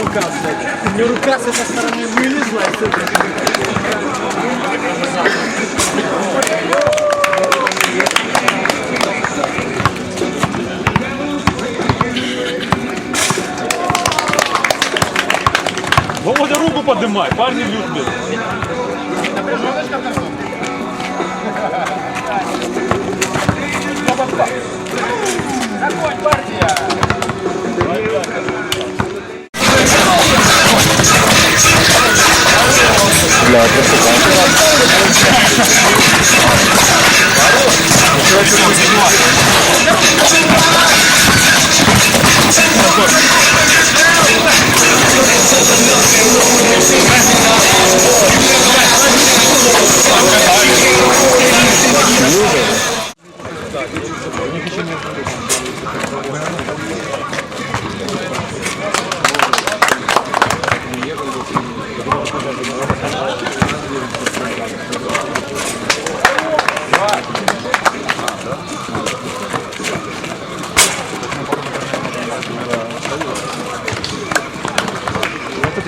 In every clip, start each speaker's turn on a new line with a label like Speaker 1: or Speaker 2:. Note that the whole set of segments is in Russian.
Speaker 1: рука, кстати? У меня рука с этой стороны вылезла. и с этой
Speaker 2: Володя, руку поднимай, парни любят.
Speaker 3: для ответа.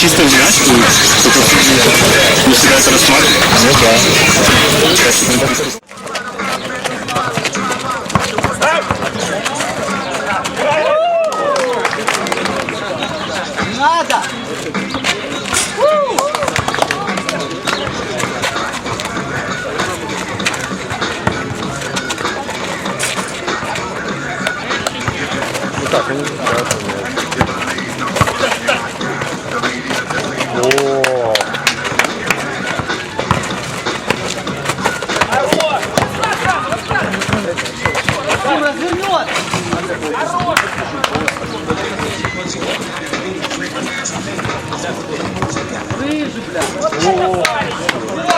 Speaker 3: чисто взятку, только не всегда это рассматривают. Ну да. Так, они О! Развернет! Рыжий, бля!